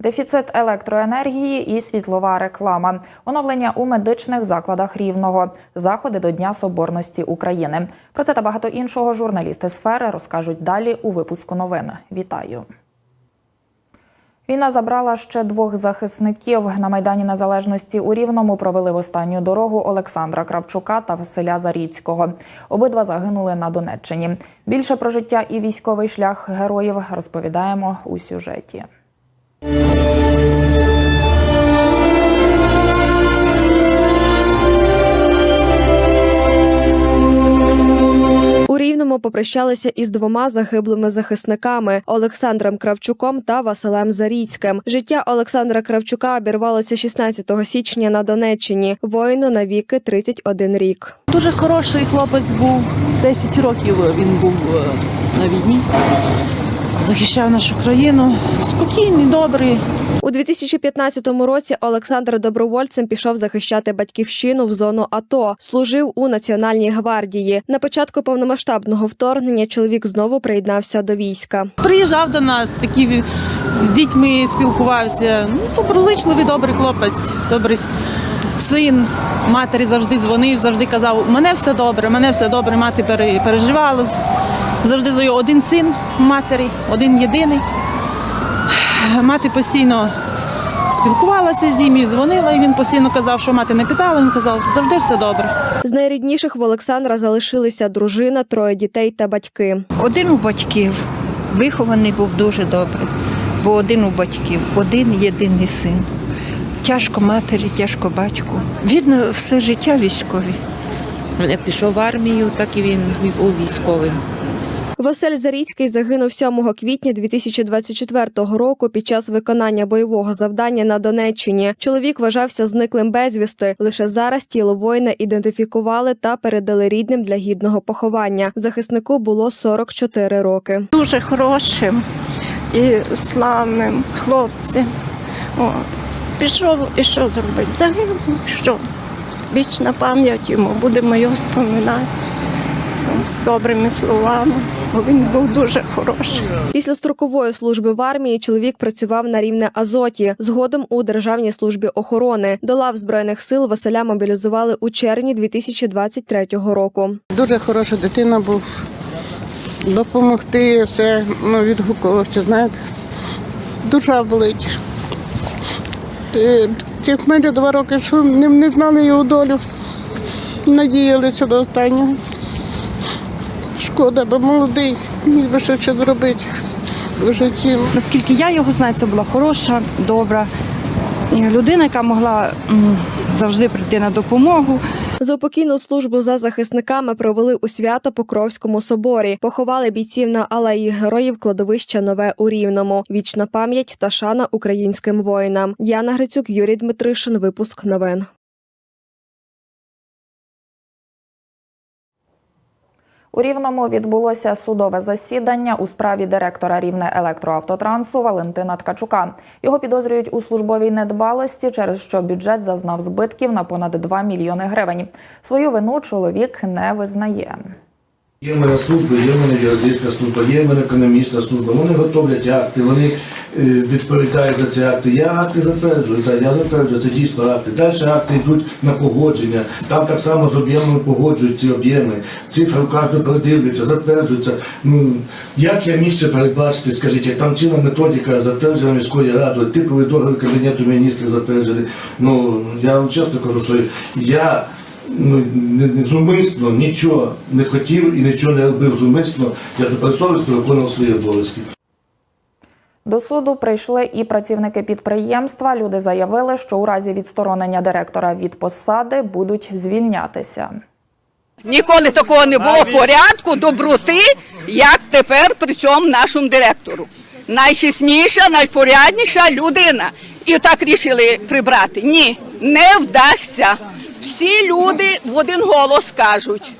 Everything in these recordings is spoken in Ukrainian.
Дефіцит електроенергії і світлова реклама, оновлення у медичних закладах рівного, заходи до Дня Соборності України. Про це та багато іншого журналісти сфери розкажуть далі у випуску новин. Вітаю. Війна забрала ще двох захисників. На Майдані Незалежності у Рівному провели в останню дорогу Олександра Кравчука та Василя Заріцького. Обидва загинули на Донеччині. Більше про життя і військовий шлях героїв розповідаємо у сюжеті. У Рівному попрощалися із двома загиблими захисниками Олександром Кравчуком та Василем Заріцьким. Життя Олександра Кравчука обірвалося 16 січня на Донеччині. Воїну навіки 31 рік. Дуже хороший хлопець був. 10 років він був е, на війні. Захищав нашу країну. Спокійний, добрий. У 2015 році Олександр добровольцем пішов захищати батьківщину в зону АТО. Служив у Національній гвардії. На початку повномасштабного вторгнення чоловік знову приєднався до війська. Приїжджав до нас, такі з дітьми спілкувався. Ну, доброзичливий, добрий хлопець, добрий син. Матері завжди дзвонив, завжди казав, мене все добре, мене все добре. Мати переживала. Завжди за його один син матері, один єдиний. Мати постійно спілкувалася з ним, і дзвонила, і він постійно казав, що мати не питала. Він казав, завжди все добре. З найрідніших в Олександра залишилися дружина, троє дітей та батьки. Один у батьків вихований був дуже добре, бо один у батьків, один єдиний син. Тяжко матері, тяжко батьку. Він все життя військовий. Як пішов в армію, так і він був військовим. Василь Заріцький загинув 7 квітня 2024 року під час виконання бойового завдання на Донеччині. Чоловік вважався зниклим безвісти. Лише зараз тіло воїна ідентифікували та передали рідним для гідного поховання. Захиснику було 44 роки. дуже хорошим і славним хлопцем. О, пішов і що зробити? Загинув, що? Вічна пам'ять йому, будемо його споминати добрими словами, бо він був дуже хороший. Після строкової служби в армії чоловік працював на рівне Азоті. Згодом у державній службі охорони до лав збройних сил Василя мобілізували у червні 2023 року. Дуже хороша дитина був. Допомогти все ну, відгукувався, знаєте. Душа болить. Е, Ці мене два роки, що не, не знали його долю, надіялися до останнього. Шкода, бо молодий, міг би ще щось зробити в житті. Наскільки я його знаю, це була хороша, добра людина, яка могла завжди прийти на допомогу. Заупокійну службу за захисниками провели у Свято-Покровському соборі. Поховали бійців на алеї героїв кладовища Нове у Рівному. Вічна пам'ять та шана українським воїнам. Яна Грицюк, Юрій Дмитришин. Випуск новин. У Рівному відбулося судове засідання у справі директора Рівне електроавтотрансу Валентина Ткачука. Його підозрюють у службовій недбалості, через що бюджет зазнав збитків на понад 2 мільйони гривень. Свою вину чоловік не визнає. Є в мене служба, є в мене юридична служба, є в мене економічна служба. Вони готовлять акти, вони е, відповідають за ці акти. Я акти затверджую, так, я затверджую, це дійсно акти. Далі акти йдуть на погодження. Там так само з об'ємами погоджують ці об'єми. Цифри кожен передивляться, затверджуються. Ну, як я міг це передбачити, скажіть, як там ціла методика затверджена міською радою, типовий договір Кабінету міністрів затверджений. Ну, я вам чесно кажу, що я ну, не, не зумисно нічого не хотів і нічого не робив зумисно. Я добросовісно виконував свої обов'язки. До суду прийшли і працівники підприємства. Люди заявили, що у разі відсторонення директора від посади будуть звільнятися. Ніколи такого не було порядку, доброти, як тепер при цьому нашому директору. Найчесніша, найпорядніша людина. І так рішили прибрати. Ні, не вдасться. Всі люди в один голос кажуть.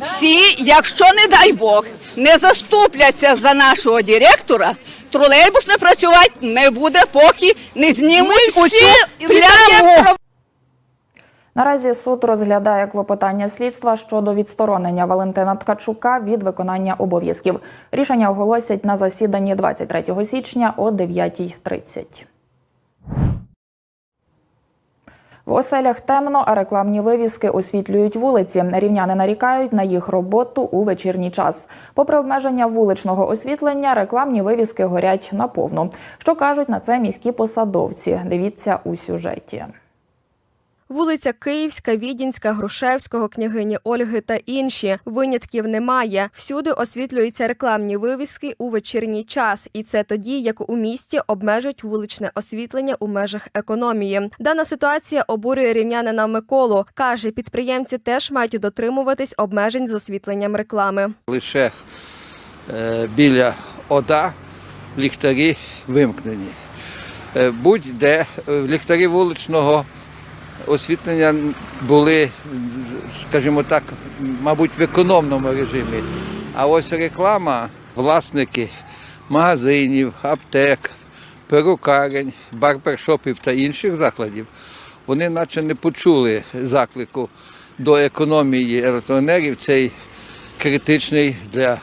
Всі, якщо не дай Бог, не заступляться за нашого директора, тролейбус не працювати не буде, поки не знімуть оцю пляму. Наразі суд розглядає клопотання слідства щодо відсторонення Валентина Ткачука від виконання обов'язків. Рішення оголосять на засіданні 23 січня о 9.30. В оселях темно, а рекламні вивіски освітлюють вулиці. Рівняни нарікають на їх роботу у вечірній час. Попри обмеження вуличного освітлення, рекламні вивіски горять наповну. Що кажуть на це міські посадовці? Дивіться у сюжеті. Вулиця Київська, Відінська, Грушевського, княгині Ольги та інші винятків немає. Всюди освітлюються рекламні вивіски у вечірній час, і це тоді, як у місті обмежують вуличне освітлення у межах економії. Дана ситуація обурює рівнянина Миколу. каже, підприємці теж мають дотримуватись обмежень з освітленням реклами. лише е, біля ОДА ліхтарі вимкнені. Е, Будь-де е, ліхтарі вуличного освітлення були, скажімо так, мабуть, в економному режимі. А ось реклама, власники магазинів, аптек, перукарень, барбершопів та інших закладів, вони наче не почули заклику до економії електроенергії в цей критичний для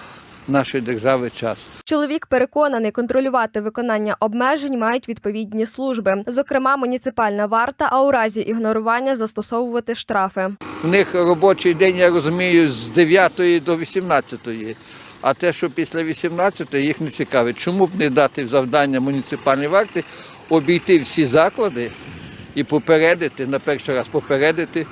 нашої держави час. Чоловік переконаний, контролювати виконання обмежень мають відповідні служби, зокрема муніципальна варта, а у разі ігнорування застосовувати штрафи. У них робочий день, я розумію, з 9 до 18. А те, що після 18 їх не цікавить. Чому б не дати завдання муніципальній варті обійти всі заклади і попередити, на перший раз попередити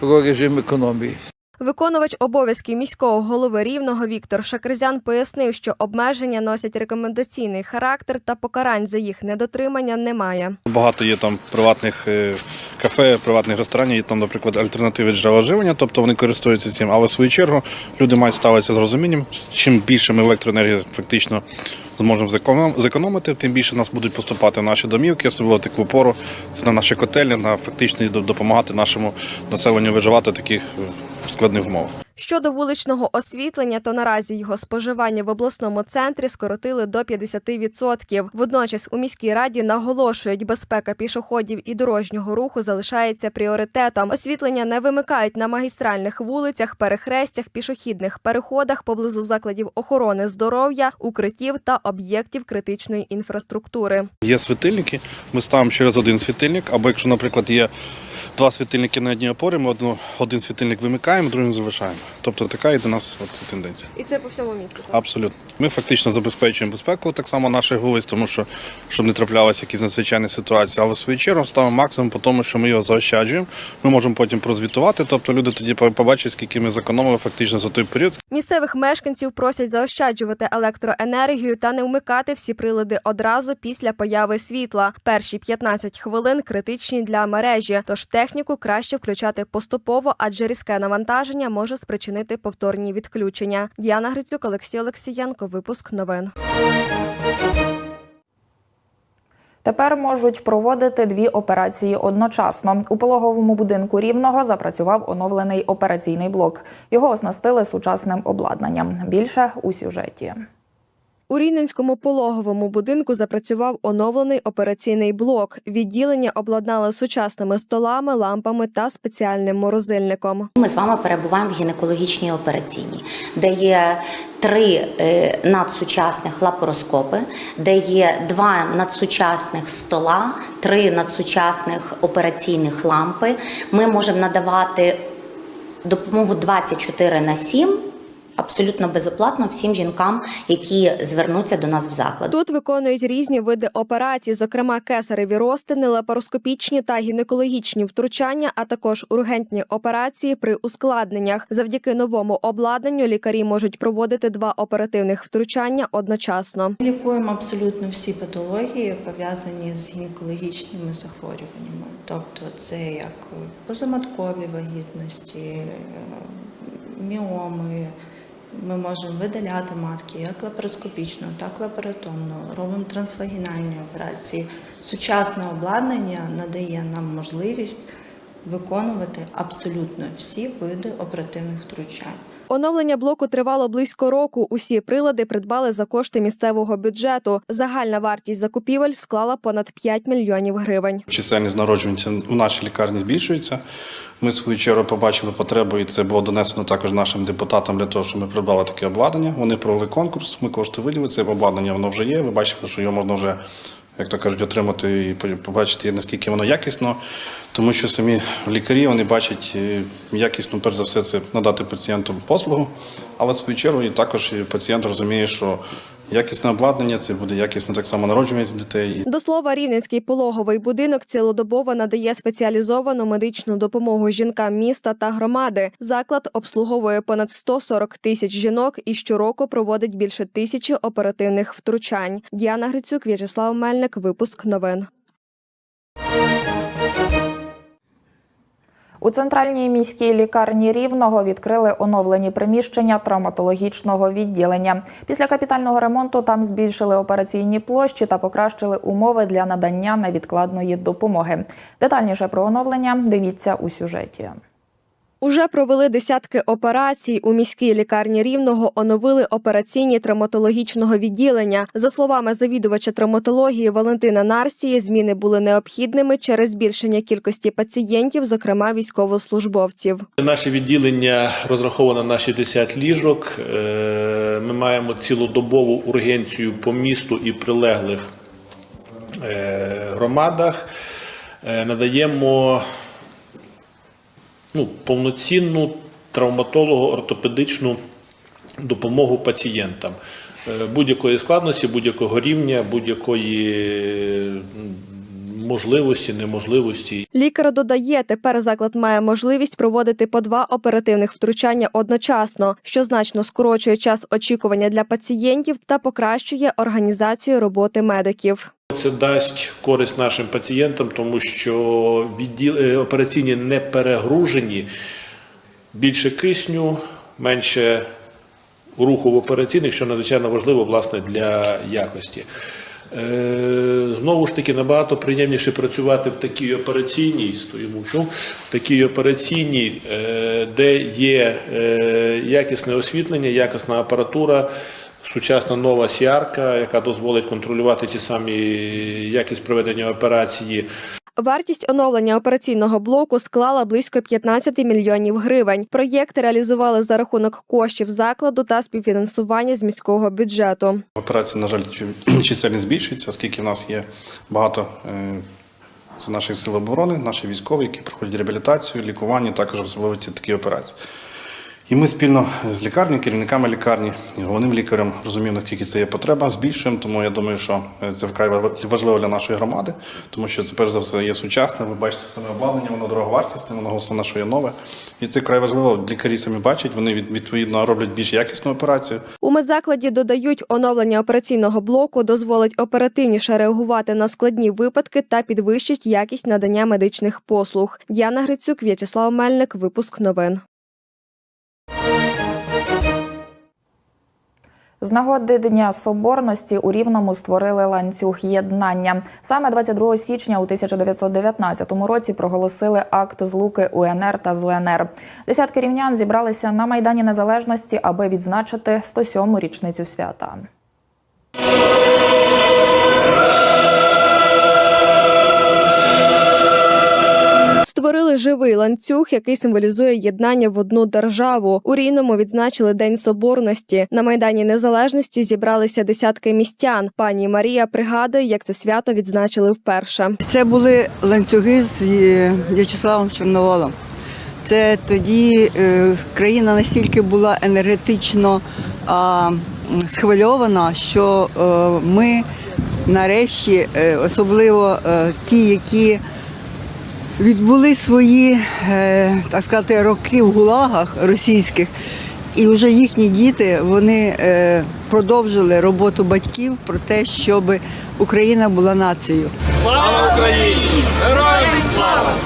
про режим економії. Виконувач обов'язків міського голови рівного Віктор Шакризян пояснив, що обмеження носять рекомендаційний характер та покарань за їх недотримання немає. Багато є там приватних е, кафе, приватних ресторанів, є там, наприклад, альтернативи джерела живлення, тобто вони користуються цим. Але в свою чергу люди мають ставитися з розумінням. Чим більше ми електроенергії фактично зможемо зекономити, тим більше нас будуть поступати в наші домівки, особливо таку пору. Це на наші котельні, на фактично допомагати нашому населенню виживати таких е, складних умовах. Щодо вуличного освітлення, то наразі його споживання в обласному центрі скоротили до 50%. Водночас у міській раді наголошують, безпека пішоходів і дорожнього руху залишається пріоритетом. Освітлення не вимикають на магістральних вулицях, перехрестях, пішохідних переходах поблизу закладів охорони здоров'я, укриттів та об'єктів критичної інфраструктури. Є світильники, ми ставимо через один світильник, або якщо, наприклад, є два світильники на одній опорі, ми одну, один світильник вимикаємо, другим залишаємо. Тобто така і до нас от тенденція. І це по всьому місту. Абсолютно. Ми фактично забезпечуємо безпеку так само наших вулиць, тому що щоб не траплялися якісь надзвичайні ситуації. Але в свою чергу ставимо максимум по тому, що ми його заощаджуємо. Ми можемо потім прозвітувати. Тобто люди тоді побачать, скільки ми зекономили фактично за той період, Місцевих мешканців просять заощаджувати електроенергію та не вмикати всі прилади одразу після появи світла. Перші 15 хвилин критичні для мережі, тож техніку краще включати поступово, адже різке навантаження може спричинити повторні відключення. Діана Грицюк, Олексій Олексієнко. Випуск новин. Тепер можуть проводити дві операції одночасно. У пологовому будинку рівного запрацював оновлений операційний блок. Його оснастили сучасним обладнанням. Більше у сюжеті. У Рівненському пологовому будинку запрацював оновлений операційний блок. Відділення обладнали сучасними столами, лампами та спеціальним морозильником. Ми з вами перебуваємо в гінекологічній операційній, де є три е, надсучасних лапароскопи, де є два надсучасних стола, три надсучасних операційних лампи. Ми можемо надавати допомогу 24 на 7 абсолютно безоплатно всім жінкам, які звернуться до нас в заклад. Тут виконують різні види операцій, зокрема кесареві розтини, лапароскопічні та гінекологічні втручання, а також ургентні операції при ускладненнях. Завдяки новому обладнанню лікарі можуть проводити два оперативних втручання одночасно. Лікуємо абсолютно всі патології, пов'язані з гінекологічними захворюваннями. Тобто це як позаматкові вагітності, міоми. Ми можемо видаляти матки як лапароскопічно, так лапаротомно, робимо трансвагінальні операції. Сучасне обладнання надає нам можливість виконувати абсолютно всі види оперативних втручань. Оновлення блоку тривало близько року. Усі прилади придбали за кошти місцевого бюджету. Загальна вартість закупівель склала понад 5 мільйонів гривень. Чисельність народжувачів у нашій лікарні збільшується. Ми, свою чергу, побачили потребу, і це було донесено також нашим депутатам для того, щоб ми придбали таке обладнання. Вони провели конкурс, ми кошти виділили, це обладнання воно вже є. Ви бачите, що його можна вже, як то кажуть, отримати і побачити, наскільки воно якісно. Тому що самі лікарі вони бачать е, якісно, перш за все, це надати пацієнту послугу, але в свою чергу і також пацієнт розуміє, що якісне обладнання це буде якісно так само народжуваність дітей. До слова, Рівненський пологовий будинок цілодобово надає спеціалізовану медичну допомогу жінкам міста та громади. Заклад обслуговує понад 140 тисяч жінок і щороку проводить більше тисячі оперативних втручань. Діана Грицюк, В'ячеслав Мельник. Випуск новин. У центральній міській лікарні Рівного відкрили оновлені приміщення травматологічного відділення. Після капітального ремонту там збільшили операційні площі та покращили умови для надання невідкладної допомоги. Детальніше про оновлення дивіться у сюжеті. Уже провели десятки операцій. У міській лікарні Рівного оновили операційні травматологічного відділення. За словами завідувача травматології Валентина Нарсії, зміни були необхідними через збільшення кількості пацієнтів, зокрема військовослужбовців. Наше відділення розраховано на 60 ліжок. Е, Ми маємо цілодобову ургенцію по місту і прилеглих е, громадах. Е, Надаємо ну, повноцінну травматолого-ортопедичну допомогу пацієнтам Е, будь-якої складності, будь-якого рівня, будь-якої можливості, неможливості. Лікар додає, тепер заклад має можливість проводити по два оперативних втручання одночасно, що значно скорочує час очікування для пацієнтів та покращує організацію роботи медиків. Це дасть користь нашим пацієнтам, тому що відділ е, операційні не перегружені, більше кисню, менше руху в операційних, що надзвичайно важливо власне для якості. Е, Знову ж таки, набагато приємніше працювати в такій операційній, стоїмо в такій операційній, е, де є якісне освітлення, якісна апаратура, сучасна нова сіарка, яка дозволить контролювати ті самі якість проведення операції. Вартість оновлення операційного блоку склала близько 15 мільйонів гривень. Проєкт реалізували за рахунок коштів закладу та співфінансування з міського бюджету. Операція, на жаль, чи- чисельність збільшується, оскільки в нас є багато е, це наших сил оборони, наші військові, які проходять реабілітацію, лікування, також особливо такі операції. І ми спільно з лікарні, керівниками лікарні головним лікарем розуміємо, наскільки це є потреба, збільшуємо. Тому я думаю, що це вкрай важливо для нашої громади, тому що це перш за все є сучасне. Ви бачите саме обладнання, воно дороговартісне, воно основне, що є нове. І це вкрай важливо. Лікарі самі бачать, вони відповідно роблять більш якісну операцію. У медзакладі додають, оновлення операційного блоку дозволить оперативніше реагувати на складні випадки та підвищить якість надання медичних послуг. Діана Грицюк, В'ячеслав Мельник. Випуск новин. З нагоди Дня Соборності у Рівному створили ланцюг єднання. Саме 22 січня у 1919 році проголосили акт злуки УНР та ЗУНР. Десятки рівнян зібралися на Майдані Незалежності, аби відзначити 107-му річницю свята. Створили живий ланцюг, який символізує єднання в одну державу. У Рівному відзначили День Соборності. На майдані Незалежності зібралися десятки містян. Пані Марія пригадує, як це свято відзначили вперше. Це були ланцюги з е, В'ячеславом Чорноволом. Це тоді е, країна настільки була енергетично схвильована, що е, ми нарешті, особливо ті, які відбули свої, е, так сказати, роки в гулагах російських, і вже їхні діти вони е, продовжили роботу батьків про те, щоб Україна була нацією.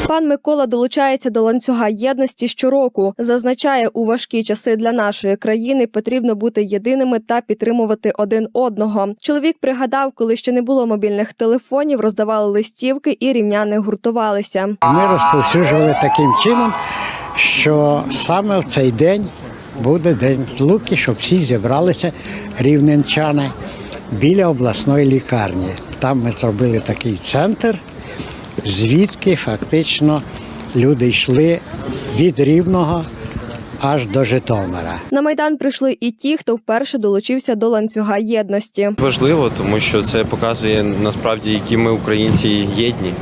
Пан Микола долучається до ланцюга єдності щороку. Зазначає, у важкі часи для нашої країни потрібно бути єдиними та підтримувати один одного. Чоловік пригадав, коли ще не було мобільних телефонів, роздавали листівки і рівняни гуртувалися. Ми розповсюджували таким чином, що саме в цей день буде день злуки, щоб всі зібралися рівненчани біля обласної лікарні. Там ми зробили такий центр, звідки фактично люди йшли від Рівного аж до Житомира. На майдан прийшли і ті, хто вперше долучився до ланцюга єдності. Важливо, тому що це показує насправді, які ми українці єдні,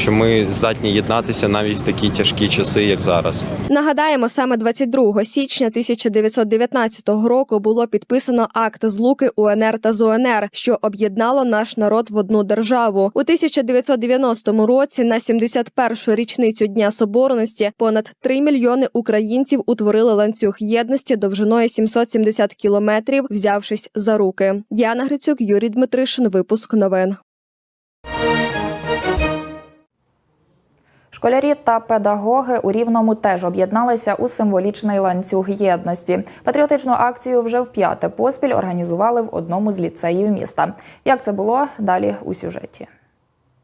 що ми здатні єднатися навіть в такі тяжкі часи, як зараз. Нагадаємо, саме 22 січня 1919 року було підписано акт злуки УНР та ЗУНР, що об'єднало наш народ в одну державу. У 1990 році, на 71-шу річницю Дня Соборності, понад 3 мільйони українців утворили ланцюг єдності довжиною 770 кілометрів, взявшись за руки. Діана Грицюк, Юрій Дмитришин. Випуск новин. Школярі та педагоги у Рівному теж об'єдналися у символічний ланцюг єдності. Патріотичну акцію вже в п'яте поспіль організували в одному з ліцеїв міста. Як це було далі у сюжеті?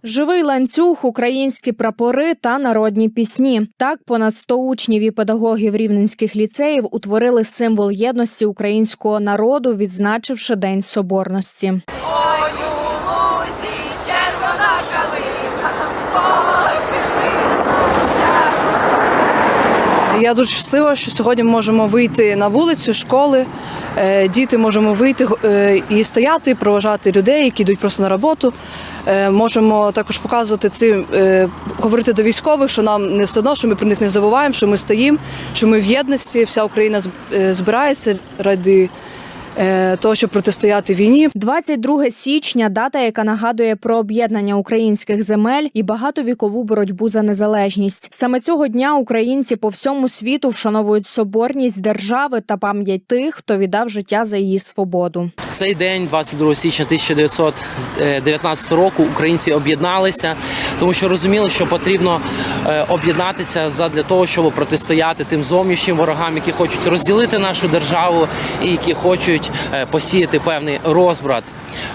Живий ланцюг, українські прапори та народні пісні. Так, понад 100 учнів і педагогів рівненських ліцеїв утворили символ єдності українського народу, відзначивши День Соборності. Я дуже щаслива, що сьогодні ми можемо вийти на вулицю, школи. Е, Діти можемо вийти е, і стояти, проважати людей, які йдуть просто на роботу. Е, Можемо також показувати цим, говорити до військових, що нам не все одно, що ми про них не забуваємо, що ми стоїмо, що ми в єдності, вся Україна збирається ради того, щоб протистояти війні. 22 січня дата, яка нагадує про об'єднання українських земель і багатовікову боротьбу за незалежність. Саме цього дня українці по всьому світу вшановують соборність держави та пам'ять тих, хто віддав життя за її свободу. В цей день, 22 січня 1919 року, українці об'єдналися, тому що розуміли, що потрібно е, об'єднатися задля того, щоб протистояти тим зовнішнім ворогам, які хочуть розділити нашу державу і які хочуть е, посіяти певний розбрат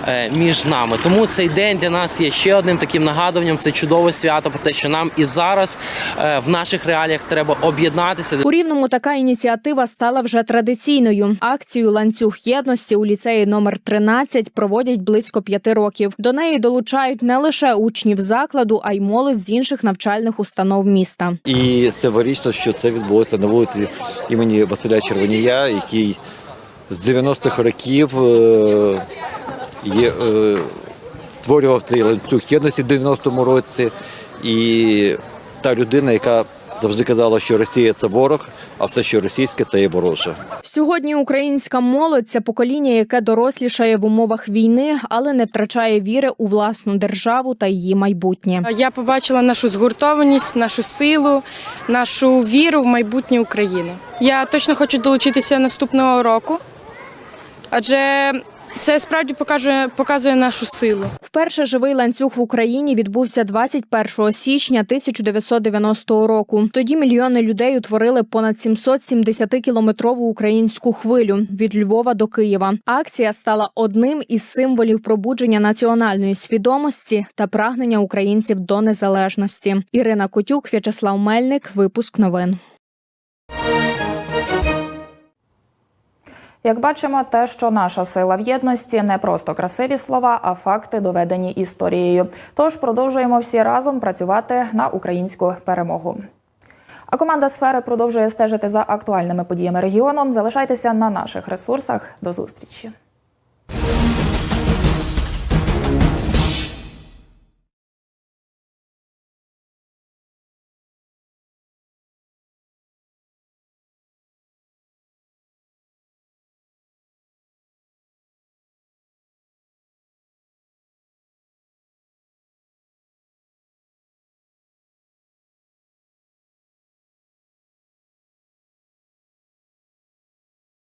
е, між нами. Тому цей день для нас є ще одним таким нагадуванням. Це чудове свято про те, що нам і зараз е, в наших реаліях треба об'єднатися. У рівному така ініціатива стала вже традиційною. Акцію ланцюг єдності у ліцеї номер 13 проводять близько п'яти років. До неї долучають не лише учнів закладу, а й молодь з інших навчальних установ міста. І це символічно, що це відбулося на вулиці імені Василя Червонія, який з 90-х років е, є, е, створював цей ланцюг єдності в 90-му році. І та людина, яка завжди казала, що Росія це ворог, а все, що російське, це є вороже. Сьогодні українська молодь це покоління, яке дорослішає в умовах війни, але не втрачає віри у власну державу та її майбутнє. Я побачила нашу згуртованість, нашу силу, нашу віру в майбутнє України. Я точно хочу долучитися наступного року, адже це справді показує, показує нашу силу. Вперше живий ланцюг в Україні відбувся 21 січня 1990 року. Тоді мільйони людей утворили понад 770-кілометрову українську хвилю від Львова до Києва. Акція стала одним із символів пробудження національної свідомості та прагнення українців до незалежності. Ірина Котюк, В'ячеслав Мельник. Випуск новин. Як бачимо, те, що наша сила в єдності не просто красиві слова, а факти доведені історією. Тож продовжуємо всі разом працювати на українську перемогу. А команда сфери продовжує стежити за актуальними подіями регіону. Залишайтеся на наших ресурсах. До зустрічі.